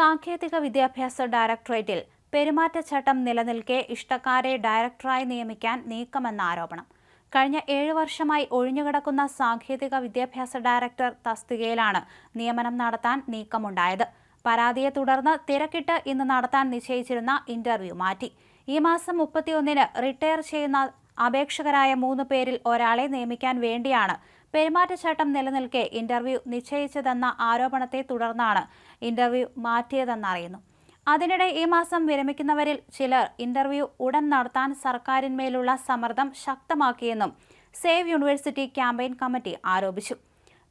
സാങ്കേതിക വിദ്യാഭ്യാസ ഡയറക്ടറേറ്റിൽ പെരുമാറ്റച്ചട്ടം നിലനിൽക്കെ ഇഷ്ടക്കാരെ ഡയറക്ടറായി നിയമിക്കാൻ നീക്കമെന്ന ആരോപണം. കഴിഞ്ഞ ഏഴ് വർഷമായി ഒഴിഞ്ഞുകിടക്കുന്ന സാങ്കേതിക വിദ്യാഭ്യാസ ഡയറക്ടർ തസ്തികയിലാണ് നിയമനം നടത്താൻ നീക്കമുണ്ടായത്. പരാതിയെ തുടർന്ന് തിരക്കിട്ട് ഇന്ന് നടത്താൻ നിശ്ചയിച്ചിരുന്ന ഇന്റർവ്യൂ മാറ്റി. ഈ മാസം മുപ്പത്തിയൊന്നിന് റിട്ടയർ ചെയ്യുന്ന അപേക്ഷകരായ മൂന്ന് പേരിൽ ഒരാളെ നിയമിക്കാൻ വേണ്ടിയാണ്. പെരുമാറ്റച്ചട്ടം നിലനിൽക്കെ ഇന്റർവ്യൂ നിശ്ചയിച്ചതെന്ന ആരോപണത്തെ തുടർന്നാണ് ഇന്റർവ്യൂ മാറ്റിയതെന്നറിയുന്നു. അതിനിടെ ഈ മാസം വിരമിക്കുന്നവരിൽ ചിലർ ഇന്റർവ്യൂ ഉടൻ നടത്താൻ സർക്കാരിന്മേലുള്ള സമ്മർദ്ദം ശക്തമാക്കിയെന്നും സേവ് യൂണിവേഴ്സിറ്റി ക്യാമ്പയിൻ കമ്മിറ്റി ആരോപിച്ചു.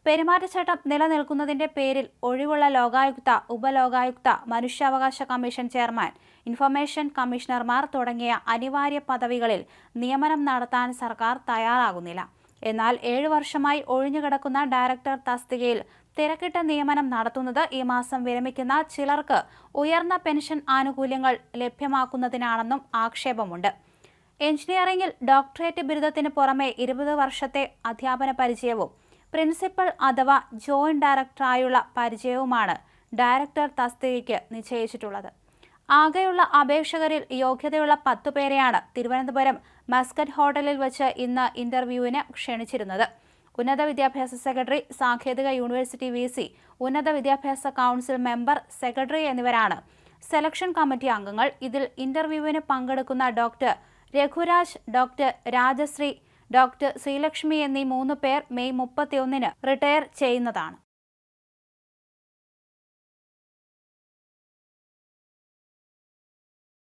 പെരുമാറ്റച്ചട്ടം നിലനിൽക്കുന്നതിന്റെ പേരിൽ ഒഴിവുള്ള ലോകായുക്ത ഉപലോകായുക്ത മനുഷ്യാവകാശ കമ്മീഷൻ ചെയർമാൻ ഇൻഫർമേഷൻ കമ്മീഷണർമാർ തുടങ്ങിയ അനിവാര്യ പദവികളിൽ നിയമനം നടത്താൻ സർക്കാർ തയ്യാറാകുന്നില്ല. എന്നാൽ ഏഴു വർഷമായി ഒഴിഞ്ഞുകിടക്കുന്ന ഡയറക്ടർ തസ്തികയിൽ തിരക്കിട്ട നിയമനം നടത്തുന്നത് ഈ മാസം വിരമിക്കുന്ന ചിലർക്ക് ഉയർന്ന പെൻഷൻ ആനുകൂല്യങ്ങൾ ലഭ്യമാക്കുന്നതിനാണെന്നും ആക്ഷേപമുണ്ട്. എഞ്ചിനീയറിംഗിൽ ഡോക്ടറേറ്റ് ബിരുദത്തിന് പുറമെ ഇരുപത് വർഷത്തെ അധ്യാപന പരിചയവും പ്രിൻസിപ്പൽ അഥവാ ജോയിന്റ് ഡയറക്ടറായുള്ള പരിചയവുമാണ് ഡയറക്ടർ തസ്തികയ്ക്ക് നിശ്ചയിച്ചിട്ടുള്ളത്. ആകെയുള്ള അപേക്ഷകരിൽ യോഗ്യതയുള്ള പത്തു പേരെയാണ് തിരുവനന്തപുരം മസ്കറ്റ് ഹോട്ടലിൽ വെച്ച് ഇന്ന് ഇന്റർവ്യൂവിന് ക്ഷണിച്ചിരുന്നത്. ഉന്നത വിദ്യാഭ്യാസ സെക്രട്ടറി സാങ്കേതിക യൂണിവേഴ്സിറ്റി വി സി ഉന്നത വിദ്യാഭ്യാസ കൗൺസിൽ മെമ്പർ സെക്രട്ടറി എന്നിവരാണ്. സെലക്ഷൻ കമ്മിറ്റി അംഗങ്ങൾ ഇതിൽ ഇന്റർവ്യൂവിന് പങ്കെടുക്കുന്ന doctor Raghuraj doctor Rajashree doctor Sreelakshmi എന്നീ മൂന്ന് പേർ മെയ് മുപ്പത്തിയൊന്നിന് റിട്ടയർ ചെയ്യുന്നതാണ്.